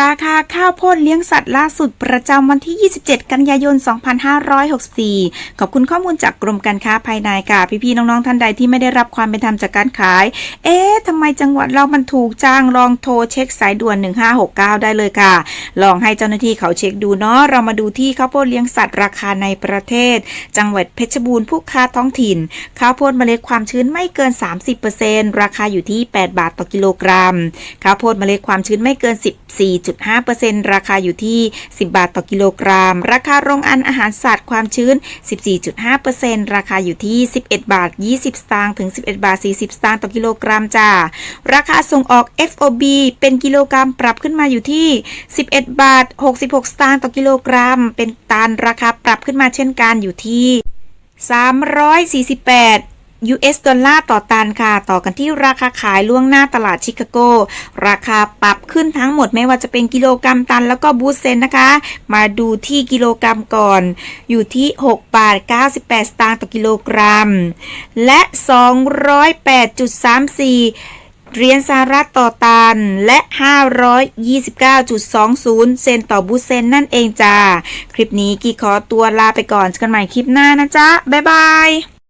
ราคาข้าวโพดเลี้ยงสัตว์ล่าสุดประจำวันที่ 27 กันยายน 2564 ขอบคุณข้อมูลจากกรมการค้าภายในค่ะ พี่ๆน้องๆท่านใดที่ไม่ได้รับความเป็นธรรมจากการขาย เอ๊ะทำไมจังหวัดเรามันถูกจ้างลองโทรเช็คสายด่วน 1569 ได้เลยค่ะ ลองให้เจ้าหน้าที่เขาเช็คดูเนาะเรามาดูที่ข้าวโพดเลี้ยงสัตว์ราคาในประเทศ จังหวัดเพชรบูรณ์ผู้ค้าท้องถิ่น ข้าวโพดเมล็ดความชื้นไม่เกิน 30%ราคาอยู่ที่ 8 บาทต่อกิโลกรัม ข้าวโพดเมล็ดความชื้นไม่เกิน 14.5%ราคาอยู่ที่ 10 บาทต่อกิโลกรัม ราคาโรงอันอาหารสัตว์ความชื้น 14.5%ราคาอยู่ที่ 11 บาท 20 สตางค์ถึง 11 บาท 40 สตางค์ต่อกิโลกรัมจ้าราคาส่งออก FOB เป็นกิโลกรัมปรับขึ้นมาอยู่ที่ 11บาท 66 สตางค์ต่อกิโลกรัม เป็นตันราคาปรับขึ้นมาเช่นกันอยู่ที่ 348 US ดอลลาร์ต่อตันค่ะ ต่อกันที่ราคาขายล่วงหน้าตลาดชิคาโก ราคาปรับขึ้นทั้งหมดไม่ว่าจะเป็นกิโลกรัมตันแล้วก็บูเซนนะคะ มาดูที่กิโลกรัมก่อน อยู่ที่ 6 บาท 98 สตางค์ต่อกิโลกรัม และ 208.34 เหรียญสหรัฐต่อตันและ 529.20 เซนต่อบูเซนนั่นเองจ้า คลิปนี้กี่ขอตัวลาไปก่อนเจอกันใหม่คลิปหน้านะจ๊ะ บ๊ายบาย